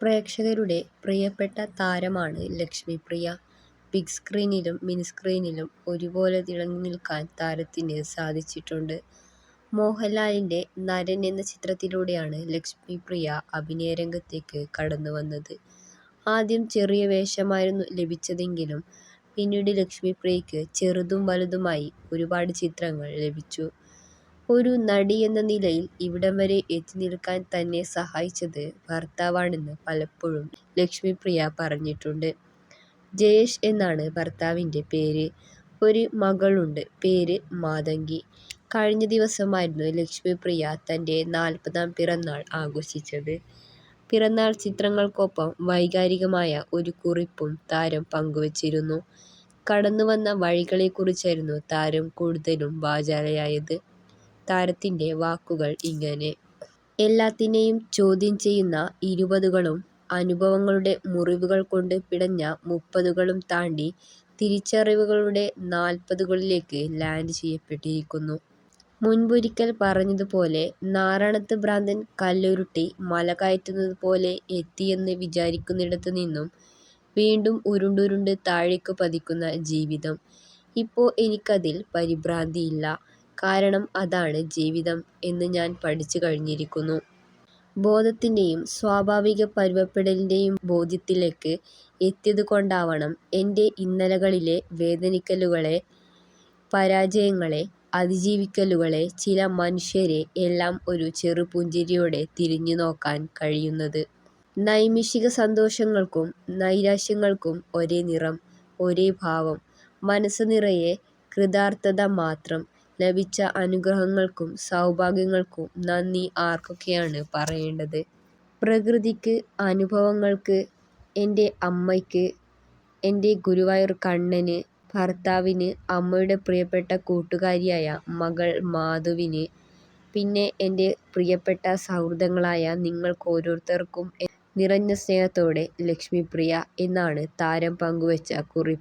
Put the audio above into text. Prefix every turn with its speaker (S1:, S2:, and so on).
S1: പ്രേക്ഷകരുടെ പ്രിയപ്പെട്ട താരമാണ് ലക്ഷ്മിപ്രിയ. ബിഗ് സ്ക്രീനിലും മിനി സ്ക്രീനിലും ഒരുപോലെ തിളങ്ങി നിൽക്കാൻ താരത്തിന് സാധിച്ചിട്ടുണ്ട്. മോഹൻലാലിന്റെ നരൻ എന്ന ചിത്രത്തിലൂടെയാണ് ലക്ഷ്മിപ്രിയ അഭിനയരംഗത്തേക്ക് കടന്നുവന്നത്. ആദ്യം ചെറിയ വേഷമായിരുന്നു ലഭിച്ചതെങ്കിലും പിന്നീട് ലക്ഷ്മിപ്രിയയ്ക്ക് ചെറുതും വലുതുമായി ഒരുപാട് ചിത്രങ്ങൾ ലഭിച്ചു. ഒരു നടിയെന്ന നിലയിൽ ഇവിടം വരെ എത്തിനിൽക്കാൻ തന്നെ സഹായിച്ചത് ഭർത്താവാണെന്ന് പലപ്പോഴും ലക്ഷ്മിപ്രിയ പറഞ്ഞിട്ടുണ്ട്. ജയേഷ് എന്നാണ് ഭർത്താവിന്റെ പേര്. ഒരു മകളുണ്ട്. പേര് മാതങ്കി. കഴിഞ്ഞ ദിവസമായിരുന്നു ലക്ഷ്മിപ്രിയ തന്റെ നാൽപ്പതാം പിറന്നാൾ ആഘോഷിച്ചത്. പിറന്നാൾ ചിത്രങ്ങൾക്കൊപ്പം വൈകാരികമായ ഒരു കുറിപ്പും താരം പങ്കുവച്ചിരുന്നു. കടന്നുവന്ന വഴികളെക്കുറിച്ചായിരുന്നു താരം കൂടുതലും വാചാലയായത്. താരത്തിന്റെ വാക്കുകൾ ഇങ്ങനെ. എല്ലാത്തിനെയും ചോദ്യം ചെയ്യുന്ന ഇരുപതുകളും അനുഭവങ്ങളുടെ മുറിവുകൾ കൊണ്ട് പിടഞ്ഞ മുപ്പതുകളും താണ്ടി തിരിച്ചറിവുകളുടെ നാൽപ്പതുകളിലേക്ക് ലാൻഡ് ചെയ്യപ്പെട്ടിരിക്കുന്നു. മുൻപൊരിക്കൽ പറഞ്ഞതുപോലെ നാറാണത്ത് ഭ്രാന്തൻ കല്ലുരുട്ടി മല കയറ്റുന്നത് പോലെ എത്തിയെന്ന് വിചാരിക്കുന്നിടത്ത് നിന്നും വീണ്ടും ഉരുണ്ടുരുണ്ട് താഴേക്ക് പതിക്കുന്ന ജീവിതം. ഇപ്പോ എനിക്കതിൽ പരിഭ്രാന്തിയില്ല. കാരണം അതാണ് ജീവിതം എന്ന് ഞാൻ പഠിച്ചു കഴിഞ്ഞിരിക്കുന്നു. ബോധത്തിന്റെയും സ്വാഭാവിക പരുവപ്പെടലിന്റെയും ബോധ്യത്തിലേക്ക് എത്തിയതുകൊണ്ടാവണം എന്റെ ഇന്നലകളിലെ വേദനിക്കലുകളെ, പരാജയങ്ങളെ, അതിജീവിക്കലുകളെ, ചില മനുഷ്യരെ എല്ലാം ഒരു ചെറുപുഞ്ചിരിയോടെ തിരിഞ്ഞു നോക്കാൻ കഴിയുന്നത്. നൈമിഷിക സന്തോഷങ്ങൾക്കും നൈരാശ്യങ്ങൾക്കും ഒരേ നിറം, ഒരേ ഭാവം. മനസ്സ് നിറയെ കൃതാർത്ഥത മാത്രം. ലഭിച്ച അനുഗ്രഹങ്ങൾക്കും സൗഭാഗ്യങ്ങൾക്കും നന്ദി ആർക്കൊക്കെയാണ് പറയേണ്ടത്. പ്രകൃതിക്ക്, അനുഭവങ്ങൾക്ക്, എന്റെ അമ്മയ്ക്ക്, എന്റെ ഗുരുവായൂർ കണ്ണന്, ഭർത്താവിന്, അമ്മയുടെ പ്രിയപ്പെട്ട കൂട്ടുകാരിയായ മകൾ മാധുവിന്, പിന്നെ എന്റെ പ്രിയപ്പെട്ട സൗഹൃദങ്ങളായ നിങ്ങൾക്കോരോരുത്തർക്കും നിറഞ്ഞ സ്നേഹത്തോടെ ലക്ഷ്മിപ്രിയ എന്നാണ് താരം പങ്കുവച്ച കുറിപ്പ്.